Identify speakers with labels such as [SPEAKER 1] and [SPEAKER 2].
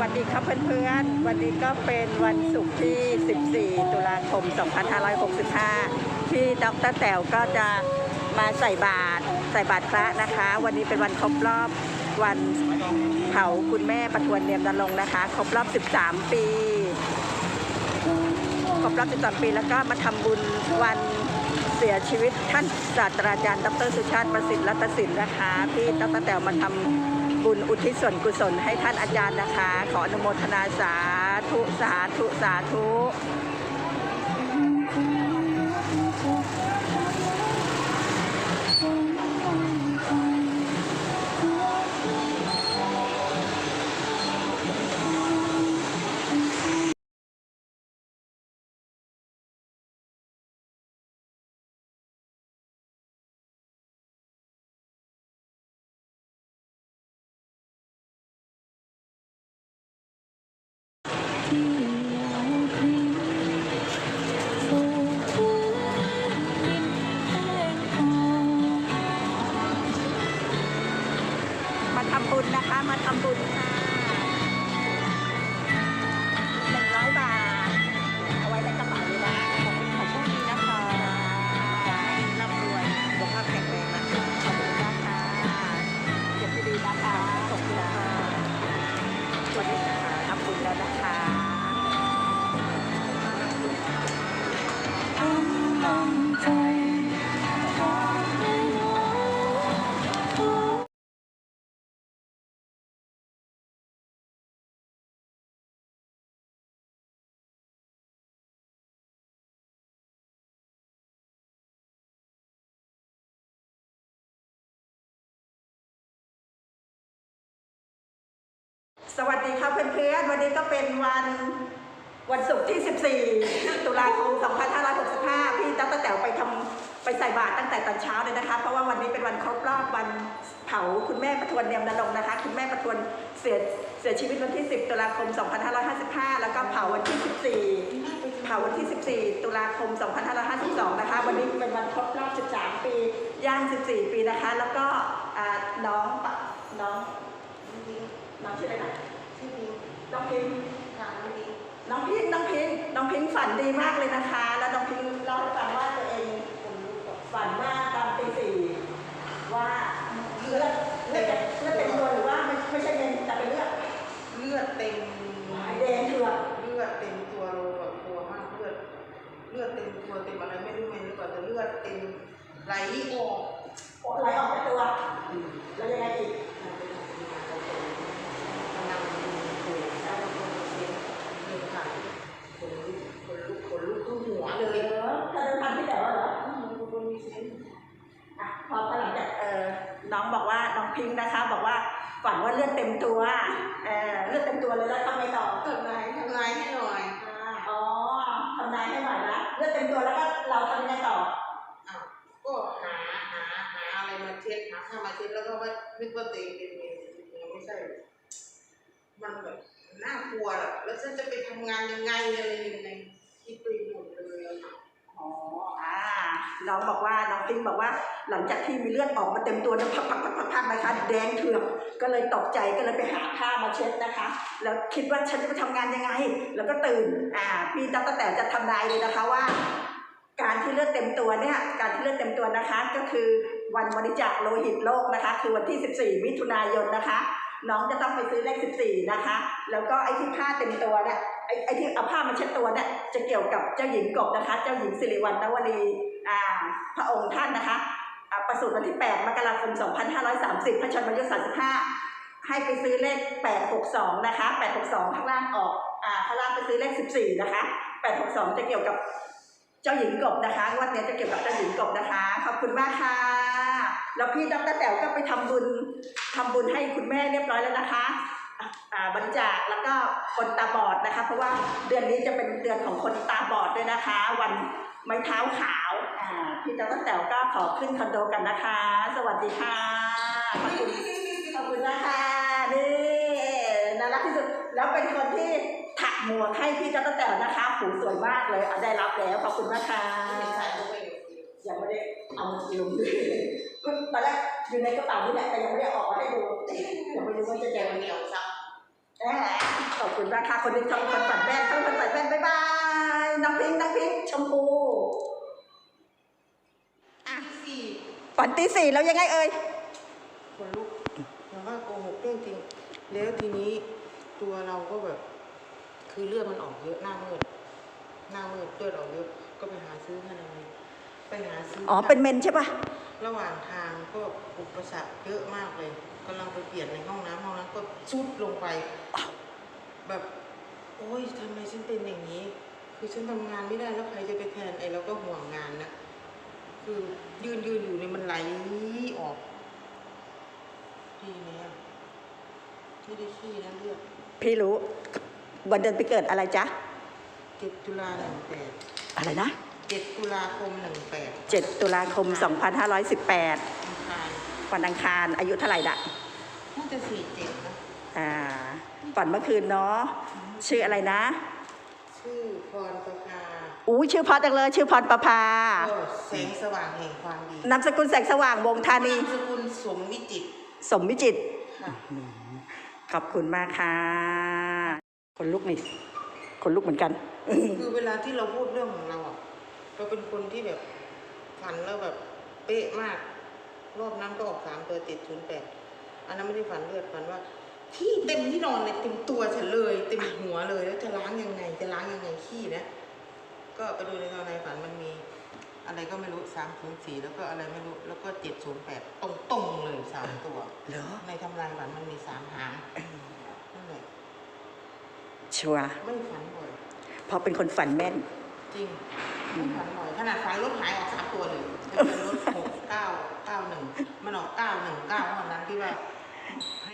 [SPEAKER 1] วัสดีครับเพื่อนๆ วันนี้ก็เป็นวันศุกร์ที่ 14 ตุลาคม 2565 ที่ดรแต๋วก็จะมาใส่บาตรใส่บาตรพระนะคะ วันนี้เป็นวันครบรอบวันเผาคุณแม่ประทวนเนียมนรงนะคะ ครบรอบ 13 ปี ครบรอบ 13 ปีแล้วก็มาทำบุญวันเสียชีวิตท่านศาสตราจารย์ดรสุชาติประสิทธิ์รัตสินนะคะพี่ดรแต๋วมาทำ บุญอุทิศส่วนกุศลให้ท่านอาจารย์นะคะ ขออนุโมทนาสาธุสาธุสาธุ ทำบุญนะคะ มาทำบุญค่ะหนึ่งร้อยบาท เอาไว้ในกระเป๋าเลยนะขอบคุณขอโชคดีนะคะร่ำรวยสุขภาพแข็งแรงนะคะขอบคุณนะคะเก็บดีนะคะขอบคุณค่ะวันนี้นะคะทำบุญแล้วนะคะ สวัสดีครับเพื่อนๆ วันนี้ก็เป็นวันวันศุกร์ที่ 14 ตุลาคม 2565 พี่ตั้งแต่แต๋วไปทำไปใส่บาตรตั้งแต่ตอนเช้าเลยนะคะ เพราะว่าวันนี้เป็นวันครบรอบวันเผาคุณแม่ประทวนเนียมนรงค์นะคะ คุณแม่ประทวนเสียเสียชีวิตวันที่ 10 ตุลาคม 2555 แล้วก็เผาวันที่ 14 เผาวันที่ 14 ตุลาคม 2552 นะคะ วันนี้เป็นวันครบรอบ 13 ปีย่าง 14 ปีนะคะ แล้วก็น้องปะน้อง น้องชื่ออะไรนะน้องพิงน้องพิงน้องพิงน้องพิงฝันดีมากเลยนะคะ แล้วน้องพิงเล่าให้ฟังว่าตัวเองฝันว่าตอนตีสี่ว่าเลือดเลือดเลือดเต็มตัวหรือว่าไม่ไม่ใช่เป็นแต่เป็นเลือด
[SPEAKER 2] เลือดเต็ม
[SPEAKER 1] แดงเถือก
[SPEAKER 2] เลือดเต็มตัวเราแบบกลัวมากเลือดเลือดเต็มตัวเต็มอะไรไม่รู้ไม่รู้แต่เลือดเต็มไหลออก
[SPEAKER 1] โอ้ไหลออกจากตัว แล้วยังไงอีก
[SPEAKER 2] กำลังปวดแล้วก็เป็นเป็นค่ะคนลุกคนลุกคนลุกทุกหัว
[SPEAKER 1] เห
[SPEAKER 2] เล
[SPEAKER 1] ลื
[SPEAKER 2] ย
[SPEAKER 1] อถ้าเดินทางที่แต่ว่าเหรอ
[SPEAKER 2] คนมีเซน
[SPEAKER 1] อะพอหลังจากเออน้องบอก ว่าน้องพิงค์นะคะ บอกว่าฝันว่าเลือดเต็มตัวเออเลือดเต็มตัวเลยแล้วทำไงต่อ
[SPEAKER 2] ทำลายทำลายให้หน่อย
[SPEAKER 1] อ๋อทำนายให้หน่อยนะเลือดเต็มตัวแล้วก็เราทำยังไงต่อ
[SPEAKER 2] อ้าวก็หาหาหาอะไรมาเช็ดหาข้าวมาเช็ดแล้วก็ว่านึกว่าตัวเองเป็นเมนจริงๆไม่ใช่ มันแบบน่ากลัวอะแล้วฉันจะไปทำงานยังไงอะไรยังไงคิดไปหมดเลยอะค่ะ
[SPEAKER 1] อ๋ออ่า น้องบอกว่าน้องพิงบอกว่า หลังจากที่มีเลือดออกมาเต็มตัวนี่ยพักพักพักพักนะคะ แดงเถือกก็เลยตกใจก็เลยไปหาผ้ามาเช็ดนะคะ แล้วคิดว่าฉันจะไปทำงานยังไง แล้วก็ตื่นอ่าพี่ตั๊กแต่จะทำนายเลยนะคะว่า การที่เลือดเต็มตัวเนี่ยการที่เลือดเต็มตัวนะคะ ก็คือวันบริจาคโลหิตโลกนะคะ คือวันที่ 14 มิถุนายนนะคะน้องจะต้องไปซื้อเลข 14 นะคะ แล้วก็ไอ้ที่ผ้าเต็มตัวเนี่ยไอ้ไอ้ที่เอาผ้ามาเช็ดตัวเนี่ยจะเกี่ยวกับเจ้าหญิงกบนะคะ เจ้าหญิงสิริวัณณวลี พระองค์ท่านนะคะประสูติวันที่ 8 มกราคม 2530 พระชนมายุ35 ให้ไปซื้อเลข 862 นะคะ 862 ข้างล่างออกอข้างล่างไปซื้อเลข 14 นะคะ 862 จะเกี่ยวกับเจ้าหญิงกบนะคะวันนี้จะเกี่ยวกับเจ้าหญิงกบนะคะ ขอบคุณมากค่ะ แล้วพี่ดรแต๋วก็ไปทำบุญทำบุญให้คุณแม่เรียบร้อยแล้วนะคะบริจาคแล้วก็คนตาบอดนะคะ เพราะว่าเดือนนี้จะเป็นเดือนของคนตาบอดด้วยนะคะ วัน ไม้เท้าขาวอ่าพี่ดรแต๋วก็ขอขึ้นคอนโดกันนะคะ สวัสดีค่ะ ขอบคุณขอบคุณนะคะนี่น่ารักที่สุดแล้วเป็นคนที่ถักหมวกให้พี่ดรแต๋วนะคะหูสวยมากเลยเอาได้รับแล้วขอบคุณมากค่ะยังไม่ได้เอามาลงเลยตอนแรกอยู่ในกระเป๋านี่แหละแต่ยังไม่ได้ออกมาให้ดูยังไม่รู้ว่าจะเจก
[SPEAKER 2] เดียว
[SPEAKER 1] อ
[SPEAKER 2] เหนียวซับ
[SPEAKER 1] แหมนะคะคนนี้เขาเป็นคนฝันแม่นเขานคนฝันแม่นบ๊ายบายน้องพิงค์น้องพิงค์ชมพูอะ
[SPEAKER 2] สี่
[SPEAKER 1] ฝันตีสี่แล้วยังไงเอ่ย
[SPEAKER 2] คนลุกมันว่าโกหกเรื่องจริง แล้วทีนี้ตัวเราก็แบบ คือเลือดมันออกเยอะหน้ามืดหน้ามืดเลือดออกเยอะก็ไปหาซื้อฮานามิไปหาซื้อ
[SPEAKER 1] อ๋อ
[SPEAKER 2] อ
[SPEAKER 1] เป็นเมนใช่ปะ
[SPEAKER 2] ระหว่างทางก็อุปสรรคเยอะมากเลยกำลังไปเปลี่ยนในห้องน้ำห้องนั้นก็ชุดลงไป แบบ โอ้ยทำไมฉันเป็นอย่างนี้ คือฉันทำงานไม่ได้แล้วใครจะไปแทนไอ้เราก็ห่วงงานนะ คือยืนยืนอยู่เนี่ยมันไหลออกพี่เนี่ยไม่ได้ขี้นะเลือด
[SPEAKER 1] พี่รู้ วันเดือนไปเกิดอะไรจ๊ะ
[SPEAKER 2] เจ็ดตุลาหนึ่งแปด
[SPEAKER 1] อะไรนะ
[SPEAKER 2] เจ็ดตุลาคมหนึ่งแปด
[SPEAKER 1] 7 ตุลาคม 2518
[SPEAKER 2] อังคาร
[SPEAKER 1] วันอังคาร อายุเท่าไหร่ละ
[SPEAKER 2] น่าจะสี่เจ็ดนะ
[SPEAKER 1] อ่าฝันเมื่อคืนเนาะ ชื่ออะไรนะ
[SPEAKER 2] ชื่อพรประภา
[SPEAKER 1] อู้ชื่อเพอจังเลยชื่อพรประภา
[SPEAKER 2] ก็แสงสว่างแห่งความดี
[SPEAKER 1] นามสกุลแสงสว่างวงธานี
[SPEAKER 2] นามสกุลสมวิจิตร
[SPEAKER 1] สมวิจิตร
[SPEAKER 2] ค่ะ
[SPEAKER 1] ขอบคุณมากค่ะคนลุกนี่คนลุกเหมือนกัน
[SPEAKER 2] คือเวลาที่เราพูดเรื่องของเราอะเราเป็นคนที่แบบฝันแล้วแบบเป๊ะมาก รอบนั้นก็ออกสามตัวติดศูนย์แปดอันนั้นไม่ได้ฝันเลือดฝันว่า ที่เต็มที่นอนเลยเต็มตัวฉันเลย เต็มหัวเลยแล้วจะล้างยังไง จะล้างยังไงขี้นะ ก็ไปดูในตอนในฝันมันมีอะไรก็ไม่รู้สามศูนย์สี่แล้วก็อะไรไม่รู้แล้วก็เจ็ดศูนย์แปดตรงตรงๆเลยสามตัว
[SPEAKER 1] เหรอ
[SPEAKER 2] ในทำลายฝันมันมีสามหางนั่นแหละ
[SPEAKER 1] ชัวร์
[SPEAKER 2] ไม่ฝันบ่อย
[SPEAKER 1] เพราะเป็นคนฝันแม่น
[SPEAKER 2] จริงไม่ฝันบ่อยขนาดฝันรถหายออกสามตัวเลยเป็นรถหกเก้าเก้าหนึ่งมันออกเก้าหนึ่งเก้าวันนั้นที่ว่า